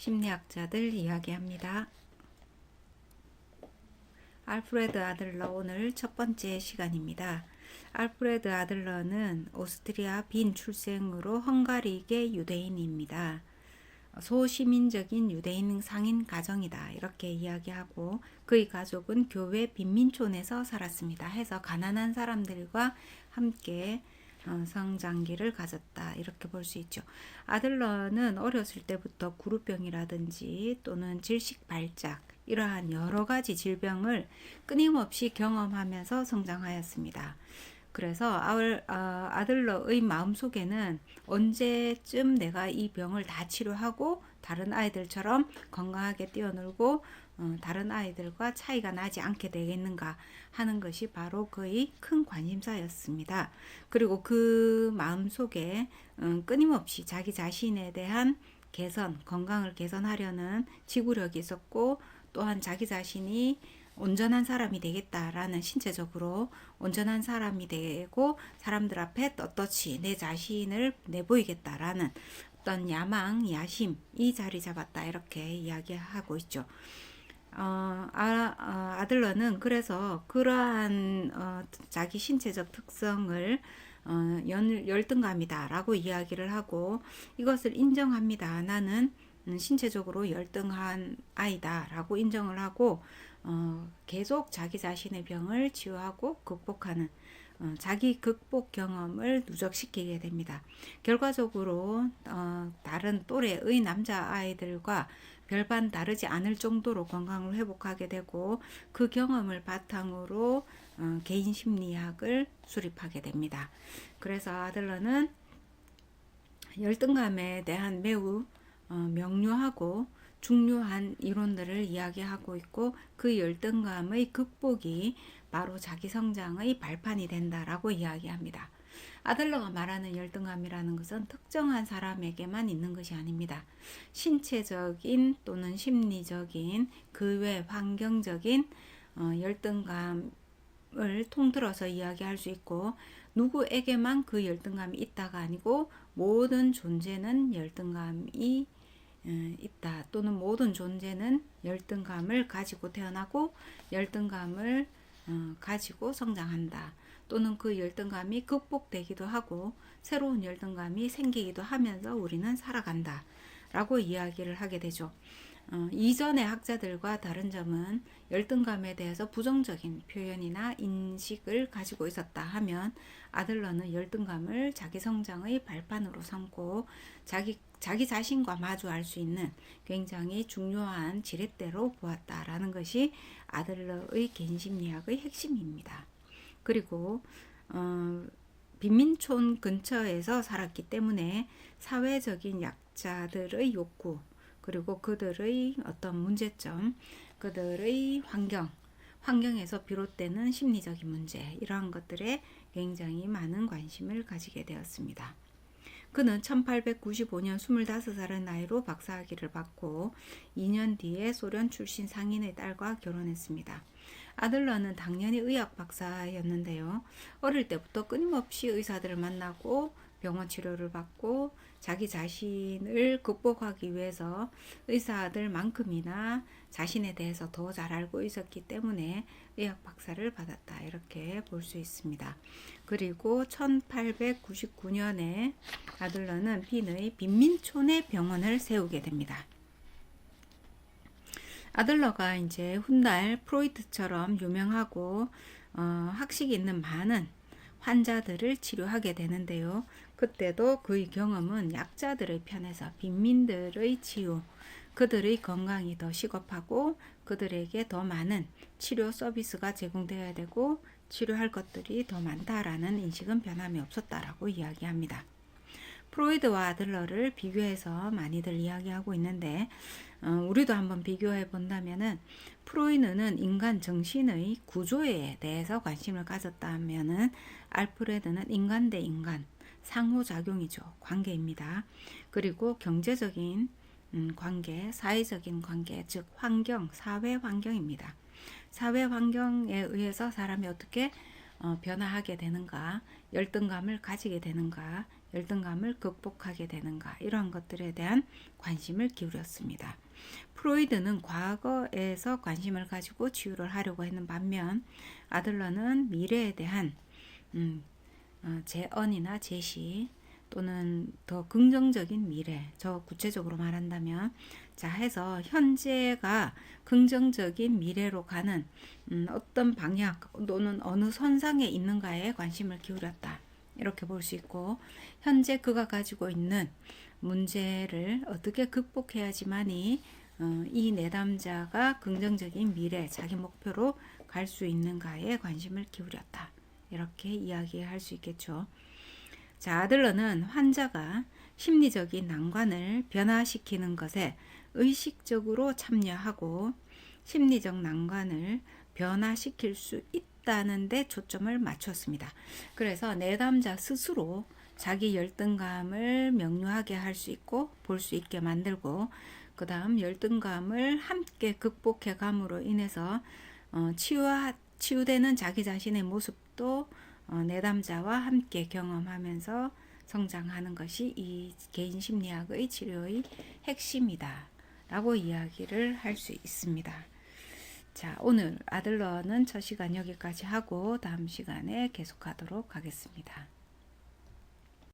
심리학자들 이야기합니다. 알프레드 아들러 오늘 첫 번째 시간입니다. 알프레드 아들러는 오스트리아 빈 출생으로 헝가리계 유대인입니다. 소시민적인 유대인 상인 가정이다. 이렇게 이야기하고 그의 가족은 교회 빈민촌에서 살았습니다. 해서 가난한 사람들과 함께 어, 성장기를 가졌다. 이렇게 볼 수 있죠. 아들러는 어렸을 때부터 구루병이라든지 또는 질식 발작 이러한 여러 가지 질병을 끊임없이 경험하면서 성장하였습니다. 그래서 아들, 어, 아들러의 마음속에는 언제쯤 내가 이 병을 다 치료하고 다른 아이들처럼 건강하게 뛰어놀고 어, 다른 아이들과 차이가 나지 않게 되겠는가 하는 것이 바로 그의 큰 관심사였습니다. 그리고 그 마음속에 음, 끊임없이 자기 자신에 대한 개선, 건강을 개선하려는 지구력이 있었고 또한 자기 자신이 온전한 사람이 되겠다라는 신체적으로 온전한 사람이 되고 사람들 앞에 떳떳이 내 자신을 내보이겠다라는 어떤 야망, 야심 이 자리 잡았다 이렇게 이야기하고 있죠. 어, 아, 어, 아들러는 그래서 그러한 어, 자기 신체적 특성을 어, 열, 열등감이다라고 이야기를 하고 이것을 인정합니다. 나는 음, 신체적으로 열등한 아이다라고 인정을 하고 어, 계속 자기 자신의 병을 치유하고 극복하는 어, 자기 극복 경험을 누적시키게 됩니다. 결과적으로 어, 다른 또래의 남자 아이들과 별반 다르지 않을 정도로 건강을 회복하게 되고 그 경험을 바탕으로 어, 개인 심리학을 수립하게 됩니다. 그래서 아들러는 열등감에 대한 매우 어, 명료하고 중요한 이론들을 이야기하고 있고 그 열등감의 극복이 바로 자기 성장의 발판이 된다라고 이야기합니다. 아들러가 말하는 열등감이라는 것은 특정한 사람에게만 있는 것이 아닙니다. 신체적인 또는 심리적인 그 외 환경적인 어, 열등감을 통틀어서 이야기할 수 있고 누구에게만 그 열등감이 있다가 아니고 모든 존재는 열등감이 어, 있다. 또는 모든 존재는 열등감을 가지고 태어나고 열등감을 어, 가지고 성장한다. 또는 그 열등감이 극복되기도 하고 새로운 열등감이 생기기도 하면서 우리는 살아간다. 라고 이야기를 하게 되죠. 어, 이전의 학자들과 다른 점은 열등감에 대해서 부정적인 표현이나 인식을 가지고 있었다 하면 아들러는 열등감을 자기 성장의 발판으로 삼고 자기 자기 자신과 마주할 수 있는 굉장히 중요한 지렛대로 보았다라는 것이 아들러의 개인심리학의 핵심입니다. 그리고 어, 빈민촌 근처에서 살았기 때문에 사회적인 약자들의 욕구 그리고 그들의 어떤 문제점, 그들의 환경, 환경에서 비롯되는 심리적인 문제 이러한 것들에 굉장히 많은 관심을 가지게 되었습니다. 그는 1895년 25살의 나이로 박사학위를 받고 2년 뒤에 소련 출신 상인의 딸과 결혼했습니다. 아들러는 당연히 의학 박사였는데요. 어릴 때부터 끊임없이 의사들을 만나고 병원 치료를 받고 자기 자신을 극복하기 위해서 의사들만큼이나 자신에 대해서 더 잘 알고 있었기 때문에 의학 박사를 받았다. 이렇게 볼 수 있습니다. 그리고 1899년에 아들러는 빈의 빈민촌의 병원을 세우게 됩니다. 아들러가 이제 훗날 프로이트처럼 유명하고 어, 학식이 있는 많은 환자들을 치료하게 되는데요. 그때도 그의 경험은 약자들의 편에서 빈민들의 치유, 그들의 건강이 더 시급하고 그들에게 더 많은 치료 서비스가 제공되어야 되고 치료할 것들이 더 많다라는 인식은 변함이 없었다라고 이야기합니다. 프로이드와 아들러를 비교해서 많이들 이야기하고 있는데 어, 우리도 한번 비교해 본다면은 프로이드는 인간 정신의 구조에 대해서 관심을 가졌다면은 알프레드는 인간 대 인간 상호작용이죠 관계입니다. 그리고 경제적인 음, 관계, 사회적인 관계, 즉 환경, 사회 환경입니다. 사회 환경에 의해서 사람이 어떻게 어, 변화하게 되는가, 열등감을 가지게 되는가, 열등감을 극복하게 되는가 이러한 것들에 대한 관심을 기울였습니다. 프로이드는 과거에서 관심을 가지고 치유를 하려고 했는 반면 아들러는 미래에 대한 음, 어, 재언이나 제시 또는 더 긍정적인 미래, 저 구체적으로 말한다면 자 해서 현재가 긍정적인 미래로 가는 음, 어떤 방향 또는 어느 선상에 있는가에 관심을 기울였다. 이렇게 볼 수 있고 현재 그가 가지고 있는 문제를 어떻게 극복해야지만이 어, 이 내담자가 긍정적인 미래, 자기 목표로 갈 수 있는가에 관심을 기울였다. 이렇게 이야기할 수 있겠죠. 자, 아들러는 환자가 심리적인 난관을 변화시키는 것에 의식적으로 참여하고 심리적 난관을 변화시킬 수 있다는 데 초점을 맞췄습니다. 그래서 내담자 스스로 자기 열등감을 명료하게 할 수 있고 볼 수 있게 만들고 그 다음 열등감을 함께 극복해 감으로 인해서 어, 치유하, 치유되는 자기 자신의 모습 도 어, 내담자와 함께 경험하면서 성장하는 것이 이 개인 심리학의 치료의 핵심이다. 라고 이야기를 할 수 있습니다. 자, 오늘 아들러는 첫 시간 여기까지 하고 다음 시간에 계속하도록 하겠습니다.